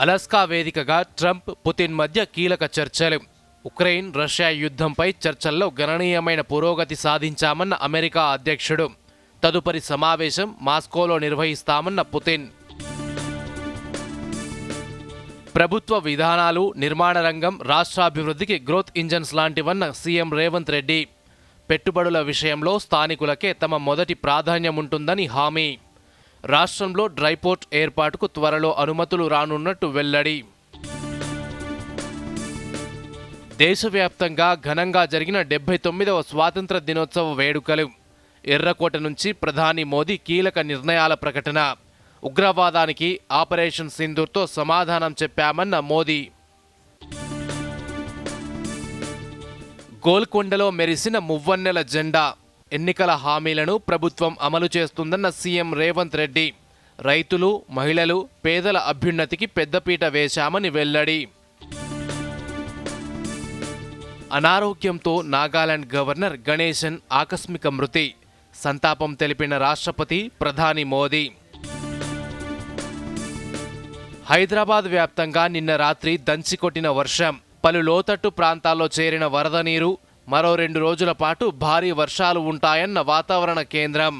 Alaska వేదికగా Trump Putin మధ్య కీలక చర్చలు. ఉక్రెయిన్ రష్యా యుద్ధంపై చర్చల్లో గణనీయమైన పురోగతి సాధించామన్న అమెరికా అధ్యక్షుడు. తదుపరి సమావేశం మాస్కోలో నిర్వహిస్తామన్న పుతిన్. ప్రభుత్వ విధానాలు నిర్మాణ రంగం రాష్ట్రాభివృద్ధికి గ్రోత్ ఇంజన్స్ లాంటివన్న సీఎం రేవంత్ రెడ్డి. పెట్టుబడుల విషయంలో స్థానికులకే తమ మొదటి ప్రాధాన్యం ఉంటుందని హామీ. రాష్ట్రంలో డ్రైపోర్ట్ ఏర్పాటుకు త్వరలో అనుమతులు రానున్నట్టు వెల్లడి. దేశవ్యాప్తంగా ఘనంగా జరిగిన డెబ్బై తొమ్మిదవ స్వాతంత్ర దినోత్సవ వేడుకలు. ఎర్రకోట నుంచి ప్రధాని మోదీ కీలక నిర్ణయాల ప్రకటన. ఉగ్రవాదానికి ఆపరేషన్ సింధూర్తో సమాధానం చెప్పామన్న మోదీ. గోల్కొండలో మెరిసిన మువ్వన్నెల జెండా. ఎన్నికల హామీలను ప్రభుత్వం అమలు చేస్తుందన్న సీఎం రేవంత్ రెడ్డి. రైతులు మహిళలు పేదల అభ్యున్నతికి పెద్దపీట వేశామని వెల్లడి. అనారోగ్యంతో నాగాలాండ్ గవర్నర్ గణేశన్ ఆకస్మిక మృతి. సంతాపం తెలిపిన రాష్ట్రపతి ప్రధాని మోదీ. హైదరాబాద్ వ్యాప్తంగా నిన్న రాత్రి దంచికొట్టిన వర్షం. పలు లోతట్టు ప్రాంతాల్లో చేరిన వరద నీరు మరో రెండు రోజుల పాటు భారీ వర్షాలు ఉంటాయన్న వాతావరణ కేంద్రం.